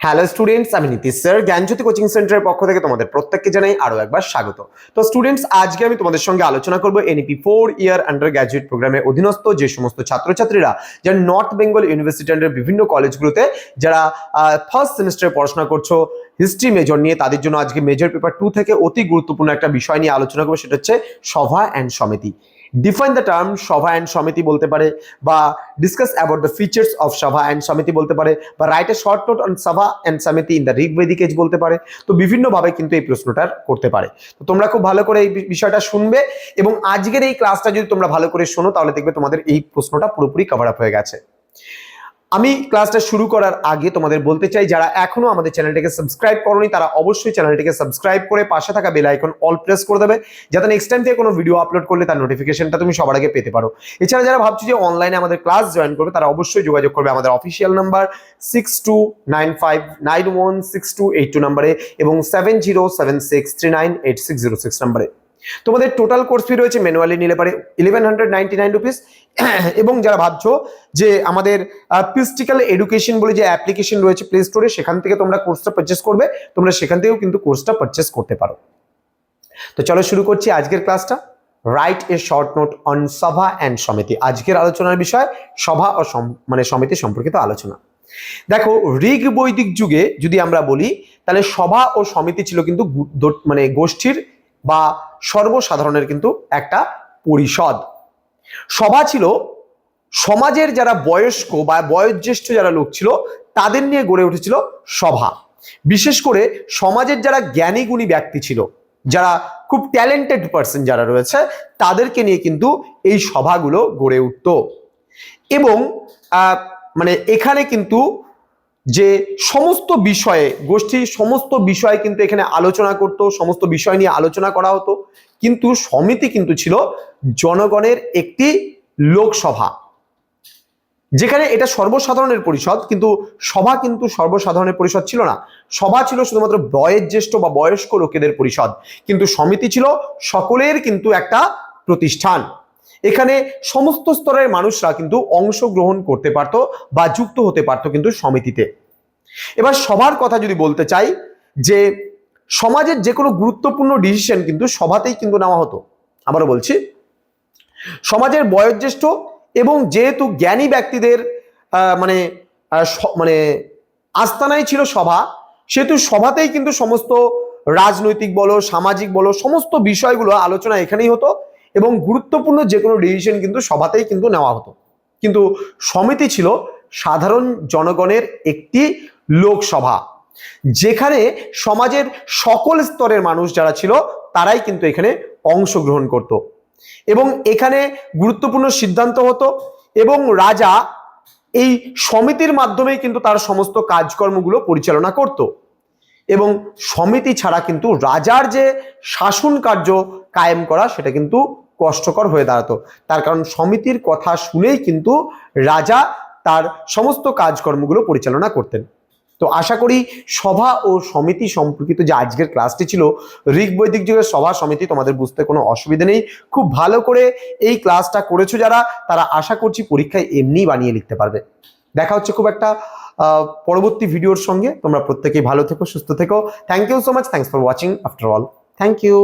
Hello students আমি Nitish sir. জ্ঞানজ্যোতি coaching সেন্টারের পক্ষ থেকে তোমাদের প্রত্যেককে জানাই আরও একবার স্বাগত। তো স্টুডেন্টস আজকে আমি তোমাদের সঙ্গে আলোচনা করব NEP four year undergraduate প্রোগ্রামের অধীনস্থ যে সমস্ত ছাত্রছাত্রীরা, যারা নর্থ বেঙ্গল ইউনিভার্সিটি আন্ডার বিভিন্ন কলেজগুলোতে যারা ফার্স্ট সেমিস্টারে পড়াশোনা করছ হিস্ট্রি মেজর নিয়ে তাদের জন্য আজকে মেজর পেপার টু থেকে অতি গুরুত্বপূর্ণ একটা বিষয় নিয়ে আলোচনা করব, সেটা হচ্ছে Sabha and Samiti. Define the term Sabha and Samiti বলতে পারে, বা discuss about the features of Sabha and Samiti বলতে পারে, বা write a short note on Sabha and Samiti in the Rigvedic age বলতে পারে। তো বিভিন্নভাবে কিন্তু এই প্রশ্নটার করতে পারে। তো তোমরা খুব ভালো করে এই বিষয়টা শুনবে, এবং আজকের এই ক্লাসটা যদি তোমরা ভালো করে শোনো, তাহলে দেখবে তোমাদের এই প্রশ্নটা পুরোপুরি কভার আপ হয়ে গেছে। আমি ক্লাসটা শুরু করার আগে তোমাদের বলতে চাই, যারা এখনও আমাদের চ্যানেলটিকে সাবস্ক্রাইব করনি, তারা অবশ্যই চ্যানেলটিকে সাবস্ক্রাইব করে পাশে থাকা বেল আইকন অল প্রেস করে দেবে, যাতে নেক্সট টাইম থেকে কোনো ভিডিও আপলোড করলে তার নোটিফিকেশনটা তুমি সবার আগে পেতে পারো। এছাড়া যারা ভাবছ যে অনলাইনে আমাদের ক্লাস জয়েন করবে, তারা অবশ্যই যোগাযোগ করবে আমাদের official number six two nine five nine one six two eight two নাম্বারে এবং seven zero seven six three nine eight six zero six নাম্বারে তোমাদের টোটাল কোর্স ফি রয়েছে ম্যানুয়ালি নিলে পারে eleven hundred ninety nine rupees এবং যারা ভাবছ যে আমাদের পিস্টিক্যাল এডুকেশন বলে যে অ্যাপ্লিকেশন রয়েছে প্লে স্টোরে সেখান থেকে তোমরা কোর্সটা পারচেস করবে। তোমরা সেখান থেকেও কিন্তু কোর্সটা পারচেস করতে পারো। তো চলো শুরু করছি আজকের ক্লাসটা write a short note on Sabha and Samiti আজকের আলোচনার বিষয় সভা ও মানে সমিতি সম্পর্কিত আলোচনা। দেখো, ঋগ বৈদিক যুগে যদি আমরা বলি, তাহলে সভা ও সমিতি ছিল কিন্তু মানে গোষ্ঠীর বা সর্বসাধারণের কিন্তু একটা পরিষদ। সভা ছিল, সমাজের যারা বয়স্ক বা বয়োজ্যেষ্ঠ যারা লোক ছিল, তাদের নিয়ে গড়ে উঠেছিল সভা। বিশেষ করে সমাজের যারা জ্ঞানী গুণী ব্যক্তি ছিল, যারা খুব ট্যালেন্টেড পার্সন যারা রয়েছে, তাদেরকে নিয়ে কিন্তু এই সভাগুলো গড়ে উঠত। এবং মানে এখানে কিন্তু যে সমস্ত বিষয়ে গোষ্ঠীর সমস্ত বিষয়ে কিন্তু এখানে আলোচনা করতো, সমস্ত বিষয় নিয়ে আলোচনা করা হতো। কিন্তু সমিতি কিন্তু ছিল জনগণের একটি লোকসভা। যেখানে এটা সর্বসাধারণের পরিষদ, কিন্তু সভা কিন্তু সর্বসাধারণের পরিষদ ছিল না। সভা ছিল শুধুমাত্র বয়োজ্যেষ্ঠ বা বয়স্ক লোকেদের পরিষদ। কিন্তু সমিতি ছিল সকলের কিন্তু একটা প্রতিষ্ঠান। এখানে সমস্ত স্তরের মানুষরা কিন্তু অংশগ্রহণ করতে পারত বা যুক্ত হতে পারত কিন্তু সমিতিতে। এবার সবার কথা যদি বলতে চাই যে সমাজের যে কোনো গুরুত্বপূর্ণ ডিসিশন কিন্তু সভাতেই কিন্তু নেওয়া হতো। আবারও বলছি, সমাজের বয়োজ্যেষ্ঠ এবং যেহেতু জ্ঞানী ব্যক্তিদের মানে মানে আস্তানাই ছিল সভা, সেহেতু সভাতেই কিন্তু সমস্ত রাজনৈতিক বলো, সামাজিক বলো, সমস্ত বিষয়গুলো আলোচনা এখানেই হতো এবং গুরুত্বপূর্ণ যে কোনো ডিসিশন কিন্তু সভাতেই কিন্তু নেওয়া হতো। কিন্তু সমিতি ছিল সাধারণ জনগণের একটি লোকসভা। যেখানে সমাজের সকল স্তরের মানুষ যারা ছিল, তারাই কিন্তু এখানে অংশগ্রহণ করত। এবং এখানে গুরুত্বপূর্ণ সিদ্ধান্ত হতো এবং রাজা এই সমিতির মাধ্যমেই কিন্তু তার সমস্ত কাজকর্মগুলো পরিচালনা করত। এবং সমিতি ছাড়া কিন্তু রাজার যে শাসন কার্য কায়েম করা, সেটা কিন্তু কষ্টকর হয়ে দাঁড়াতো। তার কারণ সমিতির কথা শুনেই কিন্তু রাজা তার সমস্ত কাজকর্মগুলো পরিচালনা করতেন। তো আশা করি সভা ও সমিতি সম্পর্কিত যে আজকের ক্লাসটি ছিল ঋগ বৈদিক যুগের সভা সমিতি তোমাদের বুঝতে কোনো অসুবিধা নেই। খুব ভালো করে এই ক্লাসটা করেছ যারা, তারা আশা করছি পরীক্ষায় এমনি বানিয়ে লিখতে পারবে। দেখা হচ্ছে খুব একটা পরবর্তী ভিডিওর সঙ্গে। তোমরা প্রত্যেকেই ভালো থেকো, সুস্থ থেকো। Thank you so much thanks for watching after all thank you